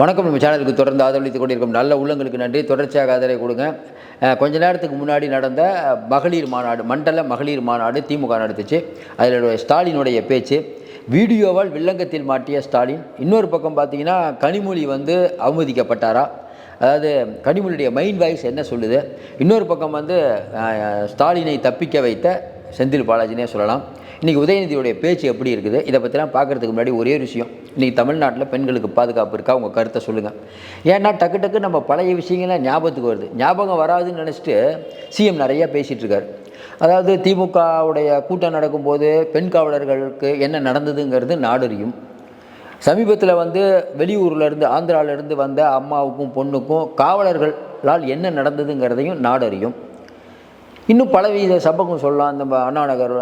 வணக்கம். நம்ம சேனலுக்கு தொடர்ந்து ஆதரவளித்துக் கொண்டிருக்கும் நல்ல உள்ளங்களுக்கு நன்றி. தொடர்ச்சியாக ஆதரவை கொடுங்க. கொஞ்ச நேரத்துக்கு முன்னாடி நடந்த மகளிர் மாநாடு மண்டல மகளிர் மாநாடு திமுக நடத்துச்சு அதில் ஸ்டாலினுடைய பேச்சு வீடியோவால் வில்லங்கத்தில் மாட்டிய ஸ்டாலின். இன்னொரு பக்கம் பார்த்தீங்கன்னா கனிமொழி வந்து அவமதிக்கப்பட்டாரா? அதாவது கனிமொழியுடைய மைண்ட் வாய்ஸ் என்ன சொல்லுது? இன்னொரு பக்கம் வந்து ஸ்டாலினை தப்பிக்க வைத்த செந்தில் பாலாஜினே சொல்லலாம். இன்றைக்கி உதயநிதியுடைய பேச்சு எப்படி இருக்குது? இதை பற்றிலாம் பார்க்குறதுக்கு முன்னாடி ஒரே ஒரு விஷயம். இன்றைக்கி தமிழ்நாட்டில் பெண்களுக்கு பாதுகாப்பு இருக்கா? உங்கள் கருத்தை சொல்லுங்கள் ஏன்னா டக்கு டக்கு நம்ம பழைய விஷயங்கள்லாம் ஞாபகத்துக்கு வருது. ஞாபகம் வராதுன்னு நினச்சிட்டு சிஎம் நிறையா பேசிகிட்டு இருக்காரு. அதாவது திமுகவுடைய கூட்டம் நடக்கும்போது பெண் காவலர்களுக்கு என்ன நடந்ததுங்கிறது நாடறியும். சமீபத்தில் வந்து வெளியூர்லேருந்து ஆந்திராவிலேருந்து ஆந்திரால இருந்து வந்த அம்மாவுக்கும் பொண்ணுக்கும் காவலர்களால் என்ன நடந்ததுங்கிறதையும் நாடறியும். இன்னும் பலவித சம்பவம் சொல்லலாம். நம்ம அண்ணா நகர்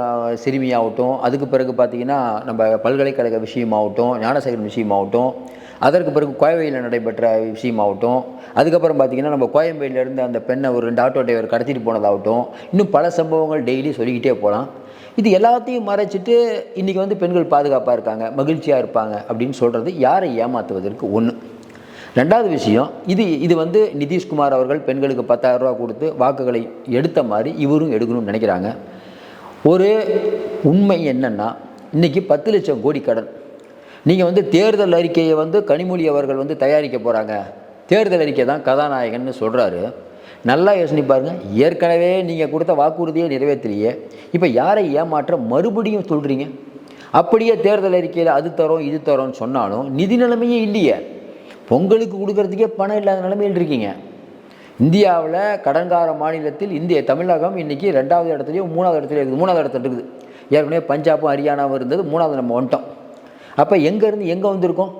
சிறுமியாகட்டும் அதுக்கு பிறகு பார்த்திங்கன்னா நம்ம பல்கலைக்கழக விஷயமாகட்டும் ஞானசேகரன் விஷயமாகட்டும் அதற்கு பிறகு கோயம்பேயில் நடைபெற்ற விஷயமாகட்டும் அதுக்கப்புறம் பார்த்திங்கன்னா நம்ம கோயம்பேடியிலேருந்து அந்த பெண்ணை ஒரு ரெண்டு ஆட்டோ டிரைவர் கடத்திட்டு போனதாகட்டும் இன்னும் பல சம்பவங்கள் டெய்லி சொல்லிக்கிட்டே போகலாம். இது எல்லாத்தையும் மறைச்சிட்டு இன்றைக்கி வந்து பெண்கள் பாதுகாப்பாக இருக்காங்க மகிழ்ச்சியாக இருப்பாங்க அப்படின்னு சொல்கிறது யாரை ஏமாற்றுவதற்கு ஒன்று ரெண்டாவது விஷயம் இது இது வந்து நிதிஷ்குமார் அவர்கள் பெண்களுக்கு 10000 ரூபா கொடுத்து வாக்குகளை எடுத்த மாதிரி இவரும் எடுக்கணும்னு நினைக்கிறாங்க. ஒரு உண்மை என்னென்னா இன்றைக்கி பத்து லட்சம் கோடி கடன். நீங்கள் வந்து தேர்தல் அறிக்கையை வந்து கனிமொழி அவர்கள் வந்து தயாரிக்க போகிறாங்க தேர்தல் அறிக்கை தான் கதாநாயகன்னு சொல்கிறாரு நல்லா யோசனை பாருங்கள் ஏற்கனவே நீங்கள் கொடுத்த வாக்குறுதியை நிறைவேற்றலையே இப்போ யாரை ஏமாற்ற மறுபடியும் சொல்கிறீங்க அப்படியே தேர்தல் அறிக்கையில் அது தரோம் இது தரோம்னு சொன்னாலும் நிதி நிலைமையே இல்லையே. பொங்கலுக்கு கொடுக்கறதுக்கே பணம் இல்லாத நிலைமையில் இருக்கீங்க. இந்தியாவில் கடன்கார மாநிலத்தில் இந்திய தமிழகம் இன்றைக்கி ரெண்டாவது இடத்துலையும் மூணாவது இடத்துலையும் இருக்குது. மூணாவது இடத்துல இருக்குது. ஏற்கனவே பஞ்சாபும் ஹரியானாவும் இருந்தது. மூணாவது நம்ம வந்துட்டோம். அப்போ எங்கேருந்து எங்கே வந்திருக்கோம்?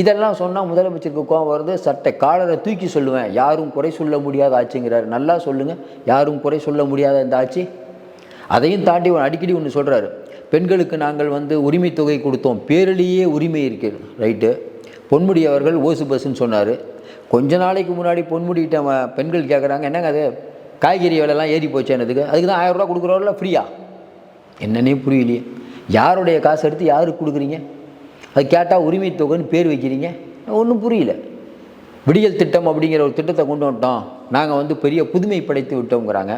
இதெல்லாம் சொன்னால் முதலமைச்சருக்கு கோவம் வருது. சட்டை காலரை தூக்கி சொல்லுவேன். யாரும் குறை சொல்ல முடியாத ஆட்சிங்கிறார். நல்லா சொல்லுங்கள் யாரும் குறை சொல்ல முடியாத இந்த ஆட்சி. அதையும் தாண்டி ஒரு அடிக்கடி ஒன்று சொல்கிறாரு பெண்களுக்கு நாங்கள் வந்து உரிமை தொகை கொடுத்தோம். பேரிலேயே உரிமை இருக்குது ரைட்டு? பொன்முடி அவர்கள் ஓசு பஸ்ன்னு சொன்னார். கொஞ்ச நாளைக்கு முன்னாடி பொன்முடிகிட்ட அவன் பெண்கள் கேட்குறாங்க என்னங்க அது? காய்கறி விலைலாம் ஏறி போச்சு என்னதுக்கு? அதுக்கு தான் ஆயிரம் ரூபா கொடுக்குறவரில் ஃப்ரீயா என்னன்னே புரியலையே. யாருடைய காசு எடுத்து யாருக்கு கொடுக்குறீங்க? அது கேட்டால் உரிமை தொகைன்னு பேர் வைக்கிறீங்க? ஒன்றும் புரியல. விடியல் திட்டம் அப்படிங்கிற ஒரு திட்டத்தை கொண்டு வந்துட்டோம். நாங்கள் வந்து பெரிய புதுமை படைத்து விட்டோங்கிறாங்க.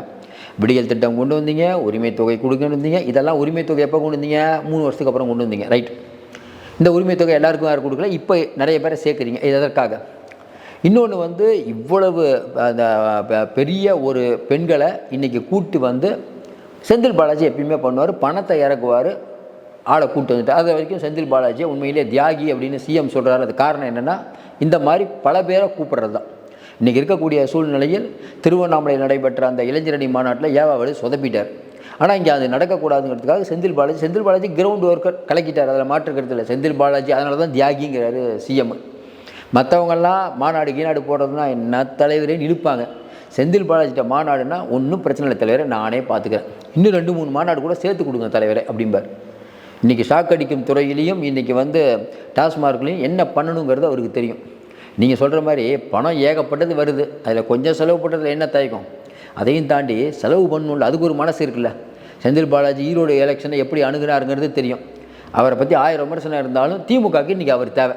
விடியல் திட்டம் கொண்டு வந்தீங்க உரிமை தொகை கொடுக்கணும் வந்தீங்க இதெல்லாம் உரிமை தொகை எப்போ கொண்டு வந்தீங்க? மூணு வருஷத்துக்கு அப்புறம் கொண்டு வந்தீங்க ரைட் இந்த உரிமை தொகை எல்லாருக்கும் யார் கொடுக்கல. இப்போ நிறைய பேரை சேர்க்குறீங்க. இது எதற்காக? இன்னொன்று வந்து இவ்வளவு அந்த பெரிய ஒரு பெண்களை இன்றைக்கி கூட்டு வந்து செந்தில் பாலாஜி எப்பயுமே பண்ணுவார். பணத்தை இறக்குவார். ஆளை கூட்டு வந்துட்டு அது வரைக்கும் செந்தில் பாலாஜி உண்மையிலே தியாகி அப்படின்னு சிஎம் சொல்கிறார் அது காரணம் என்னென்னா இந்த மாதிரி பல பேரை கூப்பிட்றது தான். இன்றைக்கி இருக்கக்கூடிய சூழ்நிலையில் திருவண்ணாமலை நடைபெற்ற அந்த இளைஞரணி மாநாட்டில் ஏவாவது சொதப்பிட்டார். ஆனால் இங்கே அது நடக்கக்கூடாதுங்கிறதுக்காக செந்தில் பாலாஜி செந்தில் பாலாஜி கிரவுண்ட் ஒர்க்கர் கலக்கிட்டார். அதில் மாற்றுக்கிறது இல்லை. செந்தில் பாலாஜி அதனால தான் தியாகிங்கிறாரு சிஎம் மற்றவங்கெல்லாம் மாநாடு கீநாடு போடுறதுனா என்ன தலைவரே இழுப்பாங்க. செந்தில் பாலாஜிட்ட மாநாடுனா ஒன்றும் பிரச்சனை இல்லை தலைவரை நானே பார்த்துக்கிறேன் இன்னும் ரெண்டு மூணு மாநாடு கூட சேர்த்து கொடுங்க தலைவரை அப்படிம்பார். இன்றைக்கி ஷாக் அடிக்கும் துறையிலையும் இன்றைக்கி வந்து டாஸ்மார்க்லையும் என்ன பண்ணணுங்கிறது அவருக்கு தெரியும். நீங்கள் சொல்கிற மாதிரி பணம் ஏகப்பட்டது வருது. அதில் கொஞ்சம் செலவு பண்ணுறதுல என்ன தயக்கம்? அதையும் தாண்டி செலவு பண்ணணும்ல அதுக்கு ஒரு மனசு இருக்குல்ல. செந்தில் பாலாஜி ஈரோடு எலெக்ஷனை எப்படி அணுகுனாருங்கிறது தெரியும். அவரை பற்றி ஆயிரம் விமர்சனம் இருந்தாலும் திமுகவுக்கு இன்றைக்கி அவர் தேவை.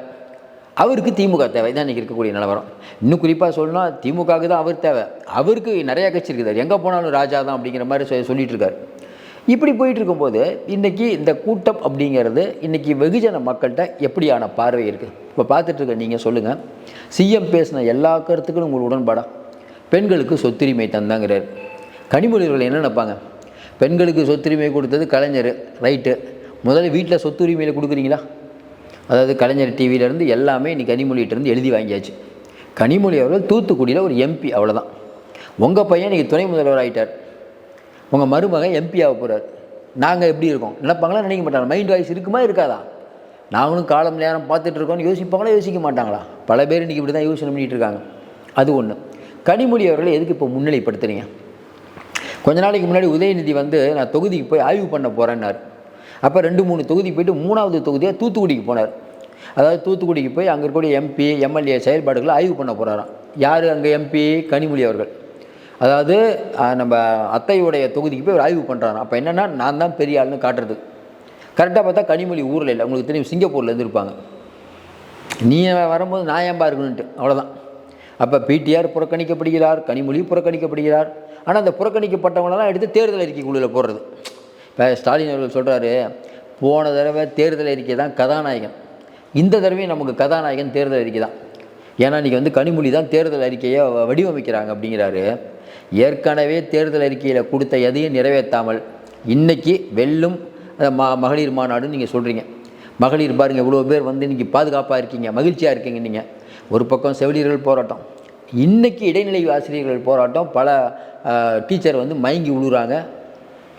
அவருக்கு திமுக தேவை. தான் இன்றைக்கி இருக்கக்கூடிய நிலவரம். இன்னும் குறிப்பாக சொல்லணும்னா திமுகவுக்கு தான் அவர் தேவை. அவருக்கு நிறைய கட்சி இருக்குது. எங்கே போனாலும் ராஜா தான் அப்படிங்கிற மாதிரி சொ- சொல்லிட்டு இருக்காரு இப்படி போயிட்டு இருக்கும்போது இன்றைக்கி இந்த கூட்டம் அப்படிங்கிறது இன்றைக்கி வெகுஜன மக்கள்கிட்ட எப்படியான பார்வை இருக்குது இப்போ பார்த்துட்ருக்க நீங்கள் சொல்லுங்கள் சிஎம் பேசின எல்லா கருத்துக்களும் உங்களுக்கு உடன்பாடாக பெண்களுக்கு சொத்துரிமை தந்தாங்கிறார். கனிமொழிகள் என்ன நினைப்பாங்க? பெண்களுக்கு சொத்துரிமை கொடுத்தது கலைஞர் ரைட்டு. முதல்ல வீட்டில் சொத்துரிமையில் கொடுக்குறீங்களா? அதாவது கலைஞர் டிவியிலேருந்து எல்லாமே இன்றைக்கி கனிமொழிகிட்டேருந்து எழுதி வாங்கியாச்சு. கனிமொழி அவர்கள் தூத்துக்குடியில் ஒரு எம்பி அவ்வளோதான் உங்கள் பையன் இன்றைக்கி துணை முதல்வர் ஆகிட்டார் உங்கள் மருமகன் எம்பி ஆக போகிறார் நாங்கள் எப்படி இருக்கோம்? நினைப்பாங்களா நினைக்க மாட்டாங்க மைண்ட் வாய்ஸ் இருக்குமா இருக்காதா? நாங்களும் காலம் நேரம் பார்த்துட்டு இருக்கோம்னு யோசிப்பாங்களா யோசிக்க மாட்டாங்களா? பல பேர் இன்றைக்கி இப்படி தான் யோசனை பண்ணிகிட்டு இருக்காங்க. அது ஒன்று கனிமொழி அவர்களை எதுக்கு இப்போ முன்னிலைப்படுத்துறீங்க? கொஞ்ச நாளைக்கு முன்னாடி உதயநிதி வந்து நான் தொகுதிக்கு போய் ஆய்வு பண்ண போகிறேன்னார் அப்போ ரெண்டு மூணு தொகுதி போயிட்டு மூணாவது தொகுதியாக தூத்துக்குடிக்கு போனார். அதாவது தூத்துக்குடிக்கு போய் அங்கே இருக்கக்கூடிய எம்பி எம்எல்ஏ செயல்பாடுகளை ஆய்வு பண்ண போகிறாராம் யார் அங்கே எம்பி கனிமொழி அவர்கள். அதாவது நம்ம அத்தையுடைய தொகுதிக்கு போய் ஒரு ஆய்வு பண்ணுறாராம் அப்போ என்னென்னா நான் தான் பெரிய ஆள்னு காட்டுறது. கரெக்டாக பார்த்தா கனிமொழி ஊரில் இல்லை. உங்களுக்கு தெரியும் சிங்கப்பூரில் இருந்திருப்பாங்க. நீ வரும்போது நான் ஏன்பா இருக்கணுன்ட்டு அவ்வளோதான் அப்போ பிடிஆர் புறக்கணிக்கப்படுகிறார் கனிமொழி புறக்கணிக்கப்படுகிறார். ஆனால் அந்த புறக்கணிக்கப்பட்டவங்களெல்லாம் எடுத்து தேர்தல் அறிக்கை குழுவில் போடுறது. இப்போ ஸ்டாலின் அவர்கள் சொல்கிறாரு போன தடவை தேர்தல் அறிக்கை தான் கதாநாயகன். இந்த தடவையும் நமக்கு கதாநாயகன் தேர்தல் அறிக்கை தான். ஏன்னா இன்றைக்கி வந்து கனிமொழி தான் தேர்தல் அறிக்கையை வடிவமைக்கிறாங்க அப்படிங்கிறாரு. ஏற்கனவே தேர்தல் அறிக்கையில் கொடுத்த எதையும் நிறைவேற்றாமல் இன்றைக்கி வெல்லும் அஹ், ம மகளிர் மாநாடுன்னு நீங்கள் சொல்கிறீங்க மகளிர் பாருங்கள் இவ்வளோ பேர் வந்து இன்றைக்கி பாதுகாப்பாக இருக்கீங்க மகிழ்ச்சியாக இருக்கீங்க நீங்கள் ஒரு பக்கம் செவிலியர்கள் போராட்டம் இன்றைக்கி இடைநிலை ஆசிரியர்கள் போராட்டம் பல டீச்சர் வந்து மயங்கி விழுறாங்க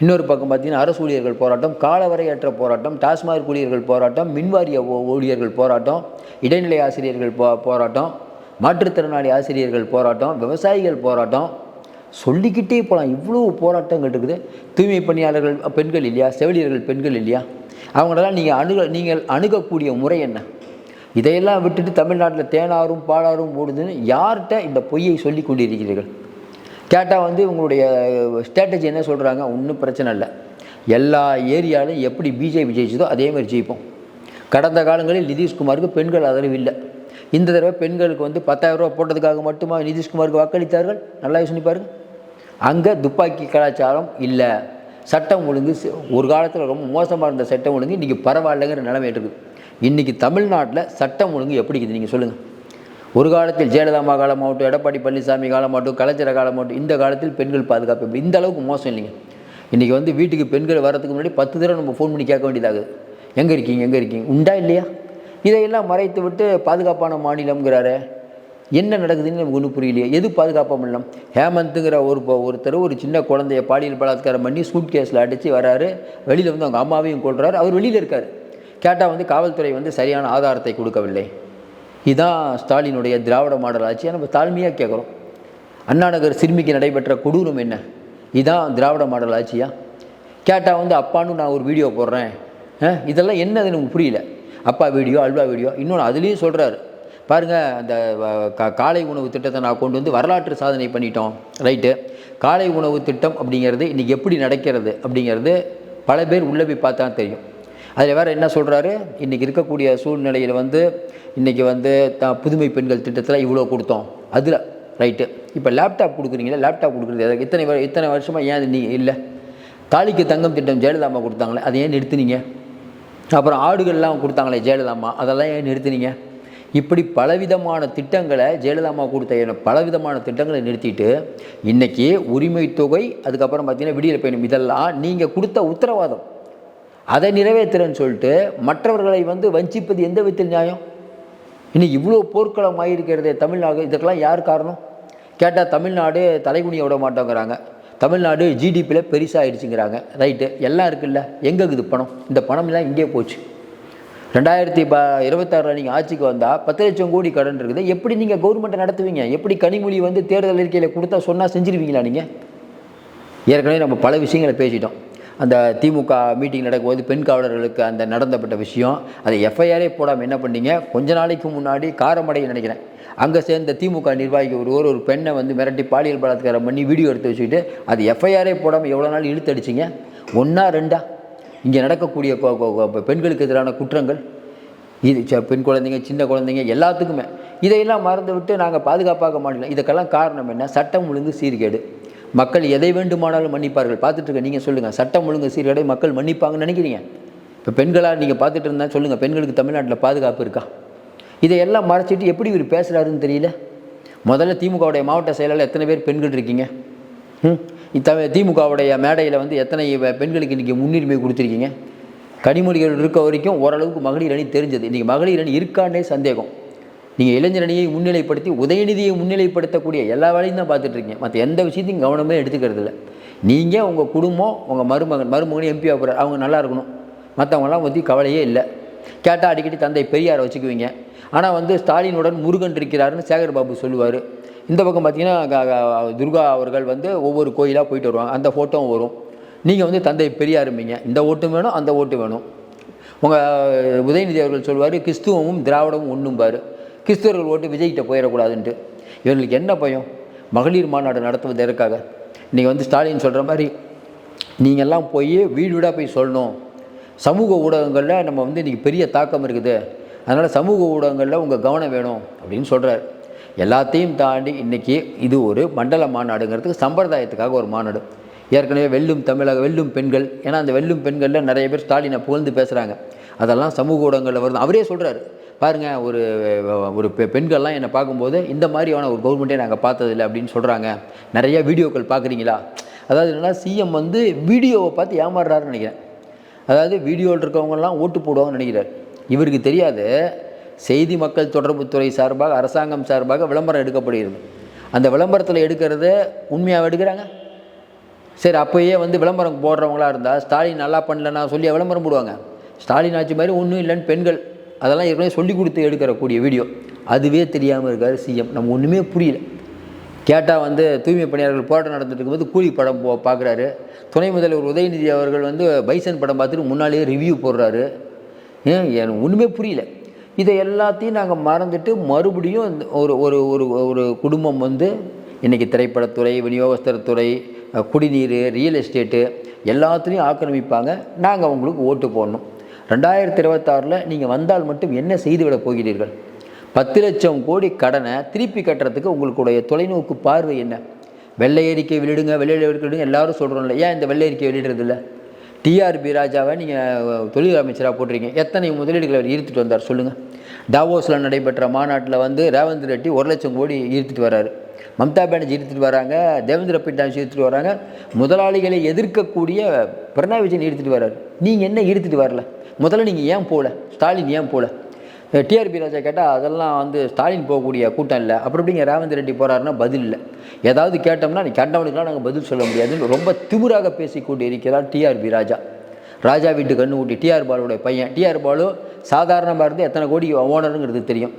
இன்னொரு பக்கம் பார்த்தீங்கன்னா அரசு ஊழியர்கள் போராட்டம் காலவரையற்ற போராட்டம் டாஸ்மாக் ஊழியர்கள் போராட்டம் மின்வாரிய ஊழியர்கள் போராட்டம் இடைநிலை ஆசிரியர்கள் போ போராட்டம் மாற்றுத்திறனாளி ஆசிரியர்கள் போராட்டம் விவசாயிகள் போராட்டம். சொல்லிக்கிட்டே போகலாம் இவ்வளோ போராட்டங்கள் இருக்குது. தூய்மை பணியாளர்கள் பெண்கள் இல்லையா? செவிலியர்கள் பெண்கள் இல்லையா? அவங்களெல்லாம் நீங்கள் அணுக நீங்கள் அணுகக்கூடிய முறை என்ன? இதையெல்லாம் விட்டுட்டு தமிழ்நாட்டில் தேனாரும் பாலாரும் ஓடுதுன்னு யார்கிட்ட இந்த பொய்யை சொல்லி கொண்டிருக்கிறீர்கள்? கேட்டால் வந்து உங்களுடைய ஸ்ட்ராட்டஜி என்ன சொல்கிறாங்க ஒன்றும் பிரச்சனை இல்லை. எல்லா ஏரியாலையும் எப்படி பிஜேபி ஜெயிச்சதோ அதே மாதிரி ஜெயிப்போம். கடந்த காலங்களில் நிதிஷ்குமாருக்கு பெண்கள் ஆதரவு இல்லை. இந்த தடவை பெண்களுக்கு வந்து 10000 ரூபாய் போட்டதுக்காக மட்டுமா நிதிஷ்குமாருக்கு வாக்களித்தார்கள்? நல்லா யோசனை அங்கே துப்பாக்கி கலாச்சாரம் இல்லை. சட்டம் ஒழுங்கு ஒரு காலத்தில் ரொம்ப மோசமாக இருந்த சட்டம் ஒழுங்கு இன்றைக்கி பரவாயில்லைங்கிற நிலைமை இருக்குது. இன்றைக்கி தமிழ்நாட்டில் சட்டம் ஒழுங்கு எப்படி இருக்குது? நீங்கள் சொல்லுங்கள் ஒரு காலத்தில் ஜெயலலிதா காலமாகட்டும் எடப்பாடி பழனிசாமி காலமாகட்டும் கலைஞர் காலமாகட்டும் இந்த காலத்தில் பெண்கள் பாதுகாப்பு எப்படி? இந்த அளவுக்கு மோசம் இல்லைங்க. இன்றைக்கி வந்து வீட்டுக்கு பெண்கள் வரதுக்கு முன்னாடி பத்து தடவை நம்ம ஃபோன் பண்ணி கேட்க வேண்டியதாகுது எங்கே இருக்கீங்க? எங்கே இருக்கீங்க? உண்டா இல்லையா? இதையெல்லாம் மறைத்து விட்டு பாதுகாப்பான மாநிலங்கிறாரு என்ன நடக்குதுன்னு நமக்கு ஒன்றும் புரியலையே. எது பாதுகாப்பாக பண்ணலாம் ஹேமந்த்துங்கிற ஒரு ஒருத்தர் ஒரு சின்ன குழந்தைய பாலியல் பலாத்காரம் பண்ணி சூட் கேஸில் அடித்து வராரு. வெளியில் வந்து அவங்க அம்மாவையும் கொள்கிறாரு அவர் வெளியில் இருக்கார். கேட்டால் வந்து காவல்துறை வந்து சரியான ஆதாரத்தை கொடுக்கவில்லை. இதுதான் ஸ்டாலினுடைய திராவிட மாடல் ஆட்சியை நம்ம தாழ்மையாக கேட்குறோம் அண்ணாநகர் சிறுமிக்கு நடைபெற்ற கொடூரம் என்ன? இதுதான் திராவிட மாடல் ஆட்சியா? கேட்டால் வந்து அப்பான்னு நான் ஒரு வீடியோ போடுறேன். இதெல்லாம் என்னது எனக்கு புரியல. அப்பா வீடியோ அல்வா வீடியோ இன்னொன்று அதுலேயும் சொல்கிறாரு பாருங்கள் அந்த காலை உணவு திட்டத்தை நான் கொண்டு வந்து வரலாற்று சாதனை பண்ணிட்டோம். ரைட்டு. காலை உணவு திட்டம் அப்படிங்கிறது இன்றைக்கி எப்படி நடக்கிறது அப்படிங்கிறது பல பேர் உள்ளே போய் பார்த்தா தெரியும். அதில் வேறு என்ன சொல்கிறாரு இன்றைக்கி இருக்கக்கூடிய சூழ்நிலையில் வந்து இன்றைக்கி வந்து த புதுமை பெண்கள் திட்டத்தில் இவ்வளோ கொடுத்தோம். அதில் ரைட்டு. இப்போ லேப்டாப் கொடுக்குறீங்களா லேப்டாப் கொடுக்குறது இத்தனை இத்தனை வருஷமாக ஏன் அது நீங்கள் இல்லை. தாலிக்கு தங்கம் திட்டம் ஜெயலலிதாமா கொடுத்தாங்களே அதை ஏன் நிறுத்துனீங்க? அப்புறம் ஆடுகள்லாம் கொடுத்தாங்களே ஜெயலலிதாமா அதெல்லாம் ஏன் நிறுத்துனீங்க? இப்படி பலவிதமான திட்டங்களை ஜெயலலிதாமா கொடுத்த பலவிதமான திட்டங்களை நிறுத்திட்டு இன்றைக்கி உரிமை தொகை அதுக்கப்புறம் பார்த்தீங்கன்னா விடியல் பயணம் இதெல்லாம் நீங்கள் கொடுத்த உத்தரவாதம். அதை நிறைவேற்றுறேன்னு சொல்லிட்டு மற்றவர்களை வந்து வஞ்சிப்பது எந்த விதத்தில் நியாயம்? இன்னும் இவ்வளோ போர்க்களம் ஆகியிருக்கிறதே தமிழ்நாடு. இதுக்கெல்லாம் யார் காரணம்? கேட்டால் தமிழ்நாடு தலைகுனிய விட மாட்டோங்கிறாங்க. தமிழ்நாடு ஜிடிபியில் பெருசாகிடுச்சுங்கிறாங்க ரைட்டு. எல்லாம் இருக்குல்ல. எங்கே இருக்குது பணம்? இந்த பணம்லாம் இங்கே போச்சு. ரெண்டாயிரத்தி ப இருபத்தாறில் நீங்கள் ஆட்சிக்கு வந்தால் பத்து லட்சம் கோடி கடன் இருக்குது. எப்படி நீங்கள் கவர்மெண்ட்டை நடத்துவீங்க? எப்படி கனிமொழி வந்து தேர்தல் அறிக்கையில் கொடுத்தா சொன்னால் செஞ்சுருவீங்களா நீங்கள் ஏற்கனவே நம்ம பல விஷயங்களை பேசிட்டோம். அந்த திமுக மீட்டிங் நடக்கும்போது பெண் காவலர்களுக்கு அந்த நடந்தப்பட்ட விஷயம். அதை எஃப்ஐஆரே போடாமல் என்ன பண்ணீங்க? கொஞ்ச நாளைக்கு முன்னாடி காரமடையை நினைக்கிறேன். அங்கே சேர்ந்த திமுக நிர்வாகி ஒருவர் ஒரு பெண்ணை வந்து மிரட்டி பாலியல் பலாத்காரம் பண்ணி வீடியோ எடுத்து வச்சுக்கிட்டு அது எஃப்ஐஆரே போடாமல் எவ்வளோ நாள் இழுத்தடிச்சிங்க? ஒன்றா ரெண்டா? இங்கே நடக்கக்கூடிய பெண்களுக்கு எதிரான குற்றங்கள். இது ச- பெண் குழந்தைங்க சின்ன குழந்தைங்க எல்லாத்துக்குமே. இதையெல்லாம் மறந்து விட்டு நாங்கள் பாதுகாப்பாக மாட்டோம் இதுக்கெல்லாம் காரணம் என்ன? சட்டம் ஒழுங்கு சீர்கேடு. மக்கள் எதை வேண்டுமானாலும் மன்னிப்பார்கள். பார்த்துட்டு இருக்க நீங்கள் சொல்லுங்கள் சட்டம் ஒழுங்கு சீர்கேடை மக்கள் மன்னிப்பாங்கன்னு நினைக்கிறீங்க? இப்போ பெண்களாக நீங்கள் பார்த்துட்டு இருந்தால் சொல்லுங்கள் பெண்களுக்கு தமிழ்நாட்டில் பாதுகாப்பு இருக்கா? இதையெல்லாம் மறைச்சிட்டு எப்படி இவர் பேசுகிறாருன்னு தெரியல? முதல்ல திமுகவுடைய மாவட்ட செயலாளர் எத்தனை பேர் பெண்கள் இருக்கீங்க? ம்? திமுகவுடைய மேடையில் வந்து எத்தனை பெண்களுக்கு இன்றைக்கி முன்னுரிமை கொடுத்துருக்கீங்க? கனிமொழிகள் இருக்க வரைக்கும் ஓரளவுக்கு மகளிர் அணி தெரிஞ்சது. இன்றைக்கி மகளிர் அணி இருக்கான்னே சந்தேகம். நீங்கள் இளைஞரணியை முன்னிலைப்படுத்தி உதயநிதியை முன்னிலைப்படுத்தக்கூடிய எல்லா வேலையும் தான் பார்த்துட்ருக்கீங்க மற்ற எந்த விஷயத்தையும் கவனமே எடுத்துக்கிறது இல்லை. நீங்கள் உங்கள் குடும்பம் உங்கள் மருமகன் மருமகன் எம்பி ஆகிறார் அவங்க நல்லா இருக்கணும். மற்றவங்களாம் பற்றி கவலையே இல்லை. கேட்டால் அடிக்கடி தந்தை பெரியாரை வச்சுக்குவீங்க. ஆனால் வந்து ஸ்டாலினுடன் முருகன் இருக்கிறாருன்னு சேகர் பாபு சொல்லுவார். இந்த பக்கம் பார்த்தீங்கன்னா துர்கா அவர்கள் வந்து ஒவ்வொரு கோயிலாக போயிட்டு வருவாங்க. அந்த ஃபோட்டோவும் வரும். நீங்கள் வந்து தந்தை பெரியாரும்பீங்க. இந்த ஓட்டும் வேணும் அந்த ஓட்டு வேணும். உங்கள் உதயநிதி அவர்கள் சொல்வார் கிறிஸ்துவமும் திராவிடமும் ஒன்றும்பார் கிறிஸ்தவர்கள் ஓட்டு விஜய்கிட்ட போயிடக்கூடாதுன்ட்டு. இவர்களுக்கு என்ன பயம்? மகளிர் மாநாடு நடத்துவது எதற்காக? நீங்கள் வந்து ஸ்டாலின் சொல்கிற மாதிரி நீங்கள்லாம் போய் வீடு வீடாக போய் சொல்லணும். சமூக ஊடகங்களில் நம்ம வந்து இன்றைக்கி பெரிய தாக்கம் இருக்குது. அதனால் சமூக ஊடகங்களில் உங்கள் கவனம் வேணும் அப்படின்னு சொல்கிறார் எல்லாத்தையும் தாண்டி இன்றைக்கி இது ஒரு மண்டல மாநாடுங்கிறதுக்கு சம்பிரதாயத்துக்காக ஒரு மாநாடு. ஏற்கனவே வெல்லும் தமிழக வெல்லும் பெண்கள் ஏன்னா அந்த வெல்லும் பெண்களில் நிறைய பேர் ஸ்டாலினை புகழ்ந்து பேசுகிறாங்க அதெல்லாம் சமூக ஊடகங்களில் வருது. அவரே சொல்கிறாரு பாருங்கள் ஒரு ஒரு பெ- பெண்கள்லாம் என்னை பார்க்கும்போது இந்த மாதிரியான ஒரு கவர்மெண்ட்டே நாங்கள் பார்த்ததில்ல அப்படின்னு சொல்கிறாங்க நிறைய வீடியோக்கள் பார்க்குறீங்களா? அதாவது என்னென்னா சிஎம் வந்து வீடியோவை பார்த்து ஏமாறுறாருன்னு நினைக்கிறேன். அதாவது வீடியோவில் இருக்கவங்கெல்லாம் ஓட்டு போடுவாங்கன்னு நினைக்கிறார். இவருக்கு தெரியாது செய்தி மக்கள் தொடர்புத்துறை சார்பாக அரசாங்கம் சார்பாக விளம்பரம் எடுக்கப்படுகிறது. அந்த விளம்பரத்தில் எடுக்கிறத உண்மையாக எடுக்கிறாங்க? சரி அப்போயே வந்து விளம்பரம் போடுறவங்களா இருந்தால் ஸ்டாலின் நல்லா பண்ணலன்னா சொல்லி விளம்பரம் போடுவாங்க. ஸ்டாலின் ஆட்சி மாதிரி ஒன்றும் இல்லைன்னு பெண்கள் அதெல்லாம் ஏற்கனவே சொல்லி கொடுத்து எடுக்கிறக்கூடிய வீடியோ. அதுவே தெரியாமல் இருக்கார் சிஎம். நம்ம ஒன்றுமே புரியல. கேட்டால் வந்து தூய்மை பணியாளர்கள் போராட்டம் நடந்துட்டு இருக்கும்போது கூலி படம் போ பார்க்குறாரு துணை முதல்வர் உதயநிதி அவர்கள் வந்து பைசன் படம் பார்த்துட்டு முன்னாலேயே ரிவ்யூ போடுறாரு. ஏன்? எனக்கு ஒன்றுமே புரியல. இதை எல்லாத்தையும் நாங்கள் மறந்துட்டு மறுபடியும் ஒரு ஒரு ஒரு ஒரு குடும்பம் வந்து இன்றைக்கி திரைப்படத்துறை விநியோகஸ்தரத்துறை குடிநீர் ரியல் எஸ்டேட்டு எல்லாத்துலேயும் ஆக்கிரமிப்பாங்க. நாங்கள் அவங்களுக்கு ஓட்டு போடணும். ரெண்டாயிரத்தி இருபத்தாறில் நீங்கள் வந்தால் மட்டும் என்ன செய்துவிடப் போகிறீர்கள்? பத்து லட்சம் கோடி கடனை திருப்பி கட்டுறதுக்கு உங்களுடைய தொலைநோக்கு பார்வை என்ன? வெள்ளை அறிக்கை வெளியிடுங்க வெள்ளை அறிக்கை வெளியிடுங்க எல்லாரும் சொல்கிறோம்ல ஏன் இந்த வெள்ளை அறிக்கை வெளியிடுறதில்ல டிஆர்பி ராஜாவை நீங்கள் தொழில் அமைச்சராக போட்டிருக்கீங்க. எத்தனை முதலீடுகளை அவர் ஈர்த்துட்டு வந்தார் சொல்லுங்கள் டாவோஸில் நடைபெற்ற மாநாட்டில் வந்து ரேவந்த் ரெட்டி ஒரு லட்சம் கோடி ஈர்த்துட்டு வர்றாரு. மம்தா பானர்ஜி இழுத்துட்டு வராங்க தேவேந்திர பட்னாவிஸ் இழுத்துட்டு வராங்க. முதலாளிகளை எதிர்க்கக்கூடிய பிரணாய் விஜயன் ஈர்த்துட்டு நீங்கள் என்ன இழுத்துட்டு வரல? முதல்ல நீங்கள் ஏன் போகல ஸ்டாலின் ஏன் போகல டிஆர்பி ராஜா கேட்டால் அதெல்லாம் வந்து ஸ்டாலின் போகக்கூடிய கூட்டம் இல்லை. அப்படி இப்படிங்க ரேவந்த் ரெட்டி போகிறாருன்னா பதில் இல்லை. ஏதாவது கேட்டோம்னா நீ கேட்டவனுக்குலாம் நாங்கள் பதில் சொல்ல முடியாதுன்னு ரொம்ப திமிராக பேசிக்கொண்டு இருக்கிறார் டிஆர்பி ராஜா. ராஜா வீட்டு கண்ணு ஊட்டி டிஆர் பாலுடைய பையன். டிஆர் பாலு சாதாரணமாக இருந்து எத்தனை கோடி ஓனருங்கிறது தெரியும்.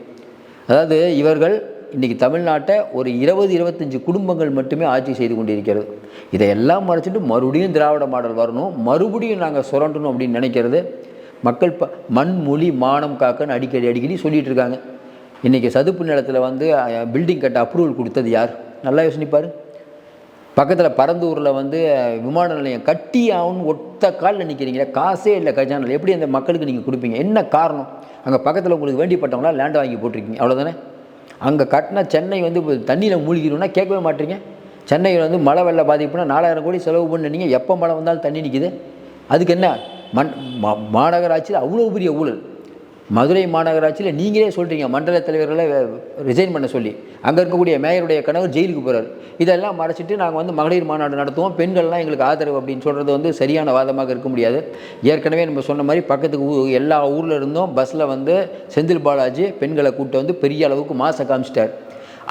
அதாவது இவர்கள் இன்றைக்கி தமிழ்நாட்டை ஒரு இருபது இருபத்தஞ்சி குடும்பங்கள் மட்டுமே ஆட்சி செய்து கொண்டிருக்கிறது. இதையெல்லாம் மறைச்சிட்டு மறுபடியும் திராவிட மாடல் வரணும். மறுபடியும் நாங்கள் சுரண்டணும் அப்படின்னு நினைக்கிறது. மக்கள் ப மண் மொழி மானம் காக்கன்னு அடிக்கடி அடிக்கடி சொல்லிகிட்டு இருக்காங்க. இன்றைக்கி சதுப்பு நிலத்தில் வந்து பில்டிங் கட்ட அப்ரூவல் கொடுத்தது யார்? நல்லா யோசனைப்பார். பக்கத்தில் பரந்தூரில் வந்து விமான நிலையம் கட்டி ஆகணும் ஒத்த காலில் நிற்கிறீங்களே காசே இல்லை கஜானில். எப்படி அந்த மக்களுக்கு நீங்கள் கொடுப்பீங்க? என்ன காரணம்? அங்கே பக்கத்தில் உங்களுக்கு வேண்டிப்பட்டவங்களா லேண்ட் வாங்கி போட்டிருக்கீங்க. அவ்வளோதானே அங்கே கட்டின சென்னை வந்து இப்போ தண்ணியில் மூழ்கிடும்னா கேட்கவே மாட்டீங்க. சென்னையில் வந்து மழை வெள்ள பாதிப்புனா நாலாயிரம் கோடி செலவு பண்ணீங்க எப்போ மழை வந்தாலும் தண்ணி நிற்கிது அதுக்கு என்ன? மண் மா- மாநகராட்சியில் அவ்வளோ பெரிய ஊழல். மதுரை மாநகராட்சியில் நீங்களே சொல்கிறீங்க மண்டல தலைவர்களை ரிசைன் பண்ண சொல்லி. அங்கே இருக்கக்கூடிய மேயருடைய கணவர் ஜெயிலுக்கு போகிறார் இதெல்லாம் மறைச்சிட்டு நாங்கள் வந்து மகளிர் மாநாடு நடத்துவோம். பெண்கள்லாம் எங்களுக்கு ஆதரவு அப்படின்னு சொல்கிறது வந்து சரியான வாதமாக இருக்க முடியாது. ஏற்கனவே நம்ம சொன்ன மாதிரி பக்கத்துக்கு எல்லா ஊரில் இருந்தும் பஸ்ஸில் வந்து செந்தில் பாலாஜி பெண்களை கூப்பிட்டு வந்து பெரிய அளவுக்கு மாச காமிச்சிட்டார்.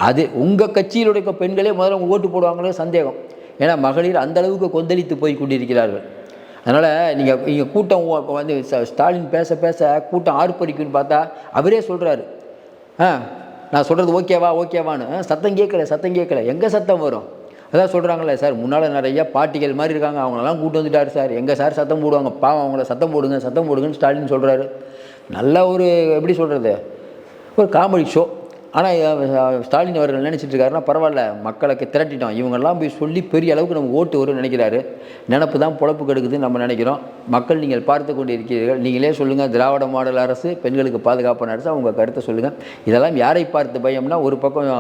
அது உங்கள் கட்சியிலுடைய பெண்களே முதல்ல ஓட்டு போடுவாங்களோ சந்தேகம். ஏன்னா மகளிர் அந்தளவுக்கு கொந்தளித்து போய் கொண்டிருக்கிறார்கள். அதனால் நீங்கள் நீங்கள் கூட்டம் வந்து ஸ்டாலின் பேச பேச கூட்டம் ஆர்ப்பரிக்குன்னு பார்த்தா அவரே சொல்கிறாரு ஆ நான் சொல்கிறது ஓகேவா ஓகேவான்னு. சத்தம் கேட்கல சத்தம் கேட்கல. எங்கே சத்தம் வரும்? அதான் சொல்கிறாங்களே சார் முன்னால் நிறைய பாட்டிகள் மாதிரி இருக்காங்க. அவங்களெல்லாம் கூட்டு வந்துட்டார் சார். எங்கள் சார் சத்தம் போடுவாங்க? பாவம் அவங்கள சத்தம் போடுங்க சத்தம் போடுங்கன்னு ஸ்டாலின் சொல்கிறாரு நல்ல ஒரு எப்படி சொல்கிறது ஒரு காமெடி ஷோ. ஆனால் ஸ்டாலின் அவர்கள் நினச்சிட்டு இருக்காருன்னா பரவாயில்ல மக்களுக்கு திரட்டிட்டோம். இவங்கெல்லாம் போய் சொல்லி பெரிய அளவுக்கு நம்ம ஓட்டு வரும்னு நினைக்கிறாரு. நினப்பு தான் பொழப்பு கெடுக்குதுன்னு நம்ம நினைக்கிறோம். மக்கள் நீங்கள் பார்த்து கொண்டு இருக்கிறீர்கள் நீங்களே சொல்லுங்கள் திராவிட மாடல் அரசு பெண்களுக்கு பாதுகாப்பான அரசு? அவங்க கருத்தை சொல்லுங்கள் இதெல்லாம் யாரை பார்த்து பயம்னா ஒரு பக்கம்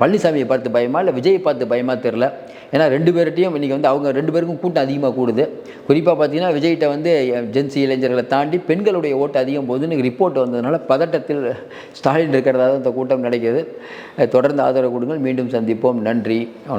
பழனிசாமியை பார்த்து பயமா இல்லை விஜயை பார்த்து பயமா தெரில ஏன்னா ரெண்டு பேர்கிட்டையும் இன்றைக்கி வந்து அவங்க ரெண்டு பேருக்கும் கூட்டம் அதிகமாக கூடுது. குறிப்பாக பார்த்தீங்கன்னா விஜய்கிட்ட வந்து ஜென்சி இளைஞர்களை தாண்டி பெண்களுடைய ஓட்டு அதிகம் போகுதுன்னு ரிப்போர்ட் வந்ததுனால பதட்டத்தில் ஸ்டாலின் இருக்கிறதா இந்த கூட்டம் நடக்கிறது. தொடர்ந்து ஆதரவு கொடுங்கள். மீண்டும் சந்திப்போம். நன்றி. வணக்கம்